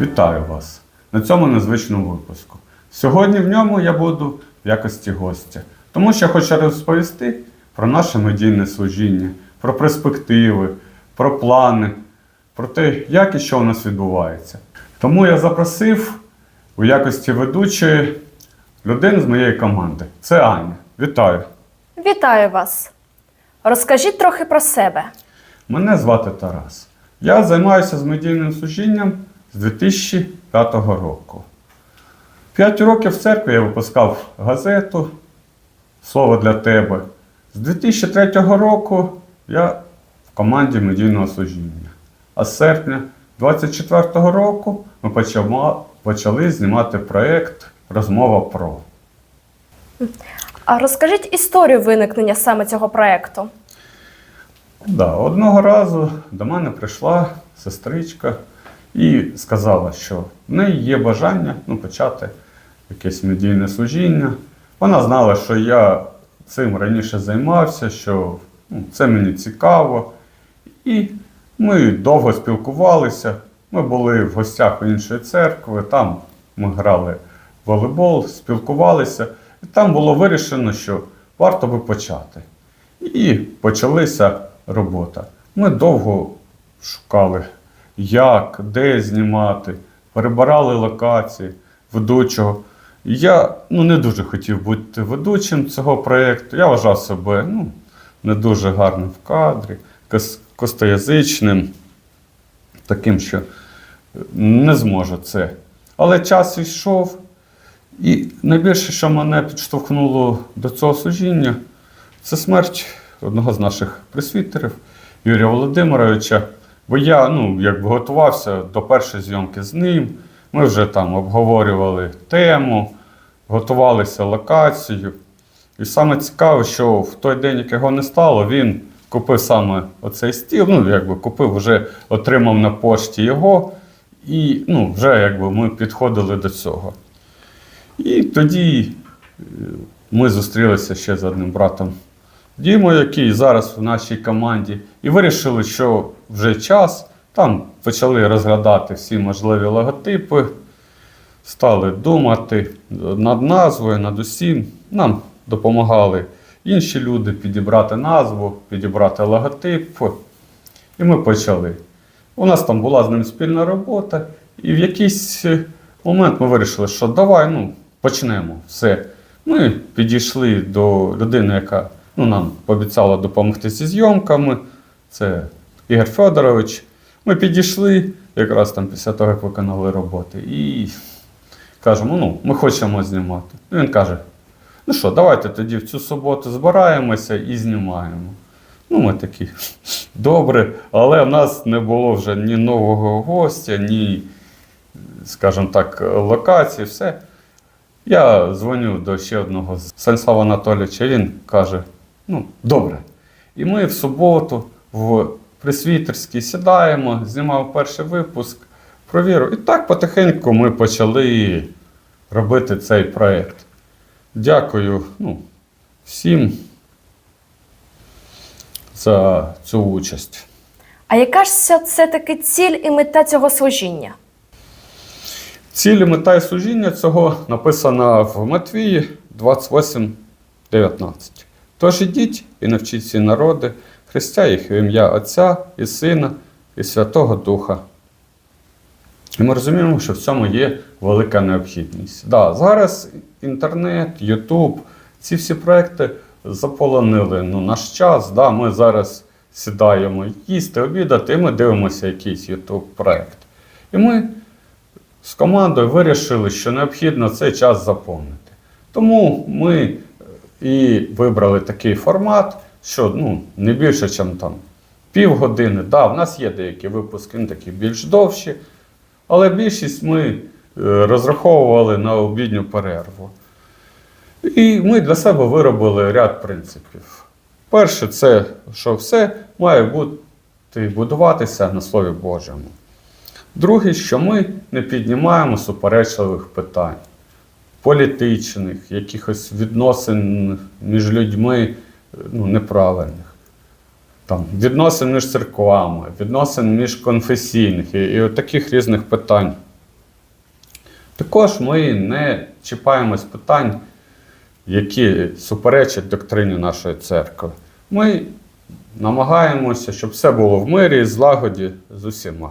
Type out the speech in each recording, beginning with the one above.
Вітаю вас на цьому незвичному випуску. Сьогодні в ньому я буду в якості гостя, тому що хочу розповісти про наше медійне служіння, про перспективи, про плани, про те, як і що у нас відбувається. Тому я запросив у якості ведучої людину з моєї команди. Це Аня. Вітаю! Вітаю вас! Розкажіть трохи про себе. Мене звати Тарас. Я займаюся з медійним служінням з 2005 року. П'ять років в церкві я випускав газету Слово для тебе. З 2003 року я в команді медійного служіння. А з серпня 2024 року ми почали знімати проєкт Розмова про. А розкажіть історію виникнення саме цього проекту. Да, одного разу до мене прийшла сестричка і сказала, що в неї є бажання ну, почати якесь медійне служіння. Вона знала, що я цим раніше займався, що ну, це мені цікаво. І ми довго спілкувалися. Ми були в гостях у іншої церкви, там ми грали в волейбол, спілкувалися, і там було вирішено, що варто би почати. І почалася робота. Ми довго шукали, як, де знімати, перебирали локації ведучого. Я ну, не дуже хотів бути ведучим цього проєкту. Я вважав себе ну, не дуже гарним в кадрі, костоязичним, таким, що не зможу це. Але час йшов, і найбільше, що мене підштовхнуло до цього служіння, це смерть одного з наших пресвітерів Юрія Володимировича. Бо я ну, якби готувався до першої зйомки з ним. Ми вже там обговорювали тему, готувалися локацію. І саме цікаве, що в той день, як його не стало, він купив саме оцей стіл. Ну, якби купив, вже отримав на пошті його. І ну, вже якби ми підходили до цього. І тоді е, ми зустрілися ще з одним братом Дімою, який зараз в нашій команді, і вирішили, що вже час. Там почали розглядати всі можливі логотипи, стали думати над назвою, над усім. Нам допомагали інші люди підібрати назву, підібрати логотип. І ми почали. У нас там була з ним спільна робота, і в якийсь момент ми вирішили, що давай ну, почнемо все. Ми підійшли до людини, яка ну, нам пообіцяла допомогти зі зйомками. Це Ігор Федорович. Ми підійшли якраз там після того, як виконали роботи, і кажемо, ну, ми хочемо знімати. Він каже: ну що, давайте тоді в цю суботу збираємося і знімаємо. Ну, ми такі, добре, але в нас не було вже ні нового гостя, ні, скажімо так, локації, все. Я дзвоню до ще одного Станіслава Анатолійовича, він каже: ну, добре. І ми в суботу в Присвітерській сідаємо, знімав перший випуск, провіру. І так потихеньку ми почали робити цей проєкт. Дякую ну, всім за цю участь. А яка ж ся- все-таки ціль і мета цього служіння? Ціль і мета і служіння цього написано в Матвії 28.19. Тож ідіть і навчіть всі народи, хрестя їх в ім'я Отця і Сина і Святого Духа. І ми розуміємо, що в цьому є велика необхідність. Да, зараз інтернет, Ютуб, ці всі проекти заполонили ну, наш час. Да, ми зараз сідаємо їсти, обідати, і ми дивимося якийсь Ютуб проект. І ми з командою вирішили, що необхідно цей час заповнити. Тому ми і вибрали такий формат, що ну, не більше, ніж там півгодини. Да, в нас є деякі випуски, такі більш довші, але більшість ми е, розраховували на обідню перерву. І ми для себе виробили ряд принципів. Перше, це що все має бути будуватися на Слові Божому. Друге, що ми не піднімаємо суперечливих питань, політичних, якихось відносин між людьми ну, неправильних. Там, відносин між церквами, відносин між конфесійних і, і от таких різних питань. Також ми не чіпаємось питань, які суперечать доктрині нашої церкви. Ми намагаємося, щоб все було в мирі і злагоді з усіма.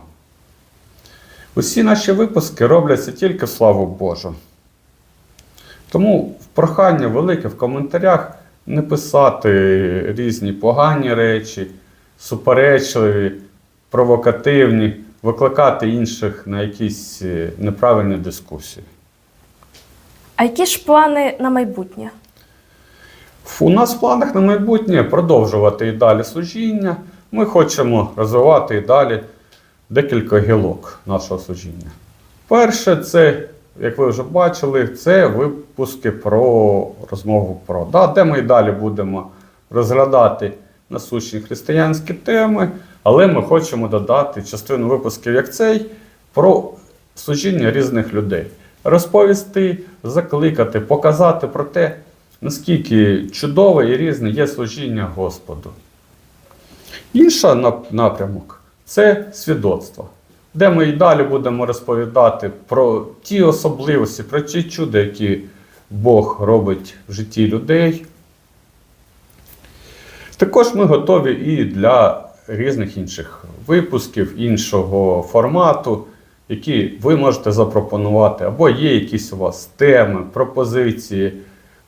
Усі наші випуски робляться тільки в славу Божу. Тому прохання велике в коментарях не писати різні погані речі, суперечливі, провокативні, викликати інших на якісь е, неправильні дискусії. А які ж плани на майбутнє? У нас в планах на майбутнє продовжувати і далі служіння. Ми хочемо розвивати і далі декілька гілок нашого служіння. Перше, це, як ви вже бачили, це випуски про розмову про, да, де ми і далі будемо розглядати насущні християнські теми, але ми хочемо додати частину випусків, як цей, про служіння різних людей. Розповісти, закликати, показати про те, наскільки чудове і різне є служіння Господу. Інша напрямок це свідоцтво, де ми і далі будемо розповідати про ті особливості, про ті чуда, які Бог робить в житті людей. Також ми готові і для різних інших випусків, іншого формату, які ви можете запропонувати, або є якісь у вас теми, пропозиції,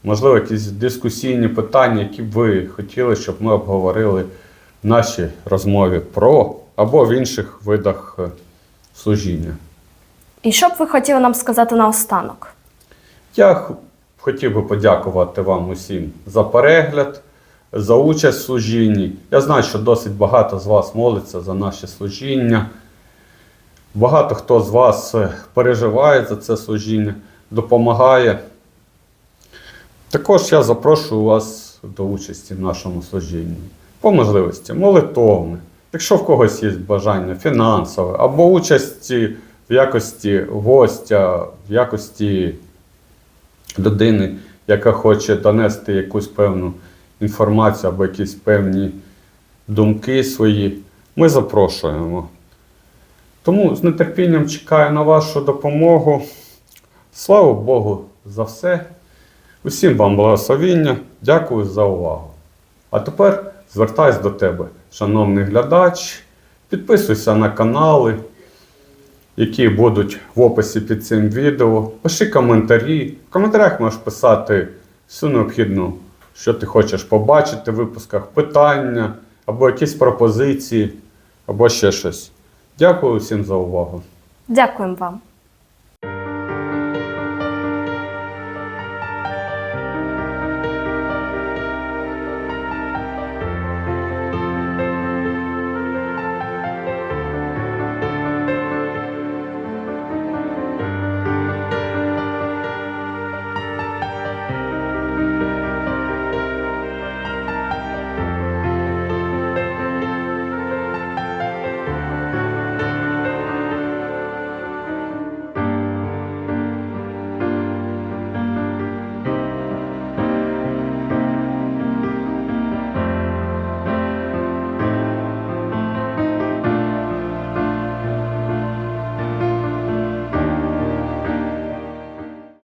можливо, якісь дискусійні питання, які б ви хотіли, щоб ми обговорили в нашій розмові про або в інших видах служіння. І що б ви хотіли нам сказати наостанок? Я хотів би подякувати вам усім за перегляд, за участь в служінні. Я знаю, що досить багато з вас молиться за наше служіння. Багато хто з вас е, переживає за це служіння, допомагає. Також я запрошую вас до участі в нашому служінні. По можливості молитовне. Якщо в когось є бажання фінансове, або участі в якості гостя, в якості людини, яка хоче донести якусь певну інформацію або якісь певні думки свої, ми запрошуємо. Тому з нетерпінням чекаю на вашу допомогу. Слава Богу за все. Усім вам благословіння. Дякую за увагу. А тепер звертаюсь до тебе, шановний глядач. Підписуйся на канали, які будуть в описі під цим відео. Пиши коментарі. В коментарях можеш писати всю необхідну, що ти хочеш побачити в випусках, питання, або якісь пропозиції, або ще щось. Дякую всім за увагу. Дякуємо вам.